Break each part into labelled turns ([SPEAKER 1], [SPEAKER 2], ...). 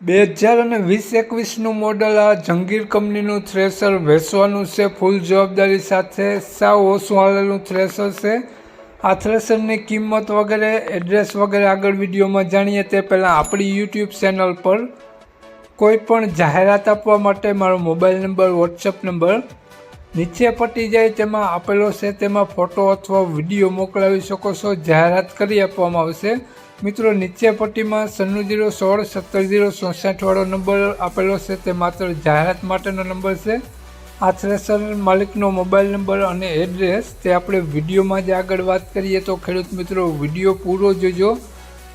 [SPEAKER 1] બે હજાર અને વીસ એકવીસનું મોડલ આ જંગીર કંપનીનું થ્રેસર વેચવાનું છે. ફૂલ જવાબદારી સાથે સાવ ઓછું હાલેલું થ્રેસર છે. આ થ્રેસરની કિંમત વગેરે એડ્રેસ વગેરે આગળ વિડીયોમાં જાણીએ તે પહેલાં આપણી યુટ્યુબ ચેનલ પર કોઈ પણ જાહેરાત આપવા માટે મારો મોબાઈલ નંબર વોટ્સઅપ નંબર નીચે પટી જાય તેમાં આપેલો છે. તેમાં ફોટો અથવા વીડિયો મોકલાવી શકો છો. જાહેરાત કરી આપવામાં આવશે. મિત્રો, નીચે પટ્ટીમાં સન્નું જીરો સોળ સત્તર જીરો ચોસઠવાળો નંબર આપેલો છે. તે માત્ર જાહેરાત માટેનો નંબર છે. આ થ્રેસર માલિકનો મોબાઈલ નંબર અને એડ્રેસ. તે આપણે વિડીયોમાં જ આગળ વાત કરીએ તો ખેડૂત મિત્રો, વીડિયો પૂરો જોજો.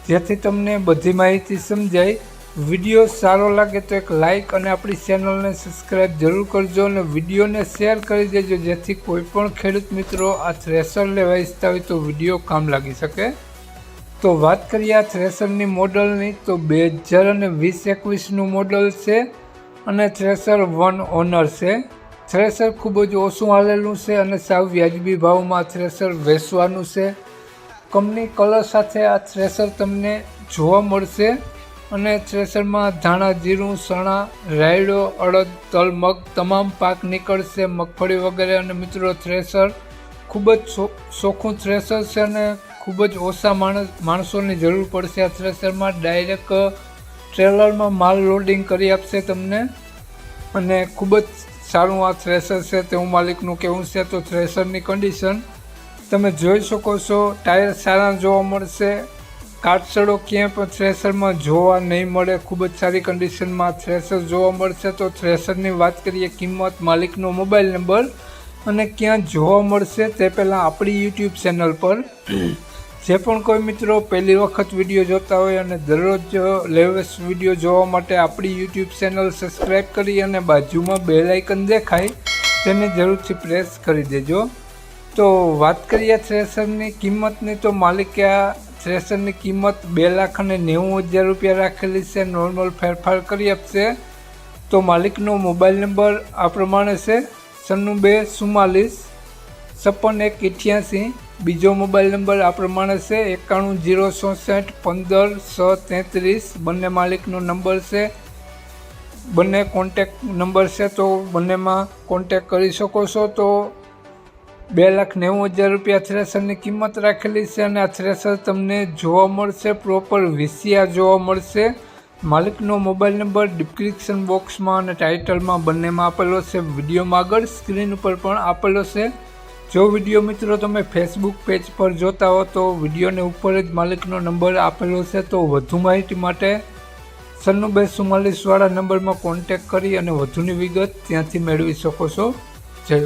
[SPEAKER 1] જેથી તમને બધી માહિતી સમજાય. વીડિયો સારો લાગે તો એક લાઇક અને આપણી ચેનલને સબસ્ક્રાઈબ જરૂર કરજો અને વિડીયોને શેર કરી દેજો. જેથી કોઈ પણ ખેડૂત મિત્રો આ થ્રેસર લેવા ઈચ્છતા હોય તો વીડિયો કામ લાગી શકે. તો વાત કરીએ આ થ્રેસરની મોડલની, તો બે હજાર અને વીસ એકવીસનું મોડલ છે અને થ્રેસર વન ઓનર છે. થ્રેસર ખૂબ જ ઓછું હાલેલું છે અને સાવ વ્યાજબી ભાવમાં થ્રેસર વેચવાનું છે. કંપની કલર સાથે આ થ્રેસર તમને જોવા મળશે અને થ્રેસરમાં ધાણા, જીરું ચણા રાયડો, અડદ, તલ, મગ તમામ પાક નીકળશે, મગફળી વગેરે. અને મિત્રો થ્રેસર ખૂબ જ ચોખ્ખું થ્રેસર છે અને ખૂબ જ ઓછા માણસ માણસોની જરૂર પડશે આ થ્રેસરમાં ડાયરેક્ટ ટ્રેલરમાં માલ લોડિંગ કરી આપશે તમને. અને ખૂબ જ સારું આ થ્રેસર છે તેવું માલિકનું કહેવું છે. તો થ્રેસરની કન્ડિશન તમે જોઈ શકો છો ટાયર સારા જોવા મળશે. કાટસડો ક્યાંય પણ થ્રેસરમાં જોવા નહીં મળે. ખૂબ જ સારી કન્ડિશનમાં થ્રેસર જોવા મળશે. તો થ્રેસરની વાત કરીએ કિંમત, માલિકનો મોબાઈલ નંબર અને ક્યાં જોવા મળશે તે પહેલાં આપણી યુટ્યુબ ચેનલ પર. જે પણ કોઈ મિત્રો પહેલી વખત વીડિયો જોતા હોય અને દરરોજ લેટેસ્ટ વીડિયો જોવા માટે આપણી યુટ્યુબ ચેનલ સબસ્ક્રાઈબ કરી અને બાજુમાં બેલ આઇકન દેખાય, તેને જરૂરથી પ્રેસ કરી દેજો. તો વાત કરીએ થ્રેસરની કિંમતની, તો માલિકે આ થ્રેસરની કિંમત બે લાખ અને નેવું હજાર રૂપિયા રાખેલી છે નોર્મલ ફેરફાર કરી આપશે. તો માલિકનો મોબાઈલ નંબર આ પ્રમાણે છે સન્નું બે ચુમ્માલીસ, છપ્પન એક અઠ્યાસી બીજો મોબાઈલ નંબર આ પ્રમાણે છે, એકાણું જીરો ચોસઠ પંદર છ તેત્રીસ. બંને માલિકનો નંબર છે. બંને કોન્ટેક નંબર છે, તો બંનેમાં કોન્ટેક કરી શકો છો. તો બે લાખ નેવું હજાર રૂપિયા થ્રેસરની કિંમત રાખેલી છે અને આ થ્રેસર તમને જોવા મળશે પ્રોપર વિસિયા જોવા મળશે. માલિકનો મોબાઈલ નંબર ડિસ્ક્રિપ્શન બોક્સમાં અને ટાઇટલમાં બંનેમાં આપેલો છે. વિડીયોમાં આગળ સ્ક્રીન ઉપર પણ આપેલો છે. જો વીડિયો મિત્રો તમે ફેસબુક પેજ પર જોતા હો તો વિડીયોને ઉપર જ માલિકનો નંબર આપેલો છે, તો વધુ માહિતી માટે સન્નું બે ચુમ્માલીસવાળા નંબરમાં કોન્ટેક કરી અને વધુની વિગત ત્યાંથી મેળવી શકો છો. જય